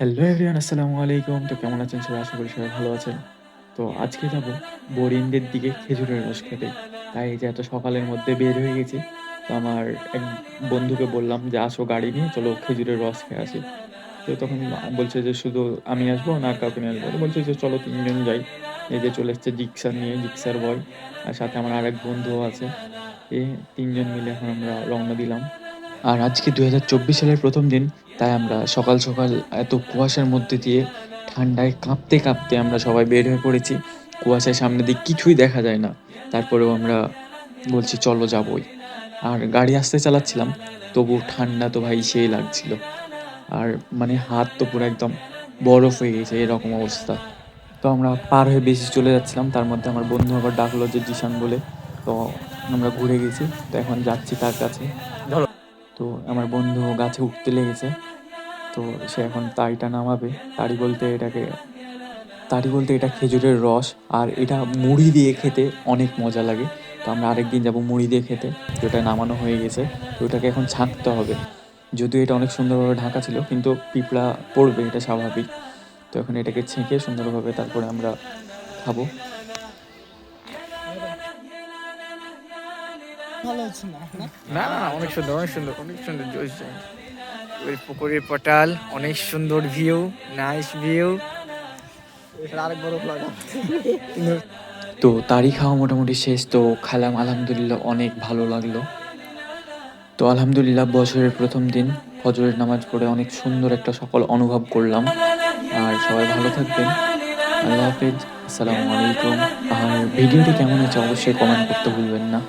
Hello everyone, আসসালামু আলাইকুম। তো কেমন আছেন সবাই? আশা করি সবাই ভালো আছেন। তো আজকে যাব বোরিন্দের দিকে খেজুরের রস খেতে। তাই যে এত সকালের মধ্যে বের হয়ে গেছি, তো আমার এক বন্ধুকে বললাম যে, আসো গাড়ি নিয়ে, চলো খেজুরের রস খেয়ে আসি। তো তখন বলছে যে, শুধু আমি আসব না আর কাউকে নিয়ে আসব? বলছে যে, চলো তিনজন যাই। এই যে চলে এসছে জিক্সার নিয়ে, জিক্সার বয়। আর সাথে আমার আরেক বন্ধুও আছে। এই তিনজন মিলে এখন আমরা রওনা দিলাম। আর আজকে দু হাজার চব্বিশ সালের প্রথম দিন, তাই আমরা সকাল সকাল এত কুয়াশার মধ্যে দিয়ে ঠান্ডায় কাঁপতে কাঁপতে আমরা সবাই বের হয়ে পড়েছি। কুয়াশায় সামনে দিয়ে কিছুই দেখা যায় না। তারপরেও আমরা বলছি, চলো যাবই। আর গাড়ি আসতে চালাচ্ছিলাম, তবু ঠান্ডা তো ভাই সেই লাগছিল। আর মানে হাত তো পুরো একদম বরফ হয়ে গেছে, এরকম অবস্থা। তো আমরা পার হয়ে বেশি চলে যাচ্ছিলাম, তার মধ্যে আমার বন্ধু আবার ডাকলো যে, জিশান বলে। তো আমরা ঘুরে গেছি, তো এখন যাচ্ছি তার কাছে। তো আমার বন্ধু গাছে উঠতে লেগেছে। তো সে এখন তাড়িটা নামাবে। তাড়ি বলতে এটাকে তাড়ি বলতে এটা খেজুরের রস আর এটা মুড়ি দিয়ে খেতে অনেক মজা লাগে। তো আমরা আরেকদিন যাব মুড়ি দিয়ে খেতে। এটা নামানো হয়ে গেছে। তো ওটাকে এখন ছাঁকতে হবে। যদিও এটা অনেক সুন্দরভাবে ঢাকা ছিল, কিন্তু পিঁপড়া পড়বে, এটা স্বাভাবিক। তো এখন এটাকে ছেঁকে সুন্দরভাবে তারপরে আমরা খাব। ভালো হচ্ছে না না? না অনেক সুন্দর অনেক সুন্দর অনেক সুন্দর। ওই পুকুরের পটাল অনেক সুন্দর ভিউ নাইস ভিউ আরেক বড় লাগা তো তারই খাওয়া মোটামুটি শেষ তো খেলাম আলহামদুলিল্লাহ অনেক ভালো লাগল। তো আলহামদুলিল্লাহ বছরের প্রথম দিন ফজরের নামাজ পড়ে অনেক সুন্দর একটা সকল অনুভব করলাম। আর সবাই ভালো থাকবেন। আল্লাহ হাফেজ আসসালামু আলাইকুম। আর ভিডিওটি কেমন হয়েছে অবশ্যই কমেন্ট করতে ভুলবেন না।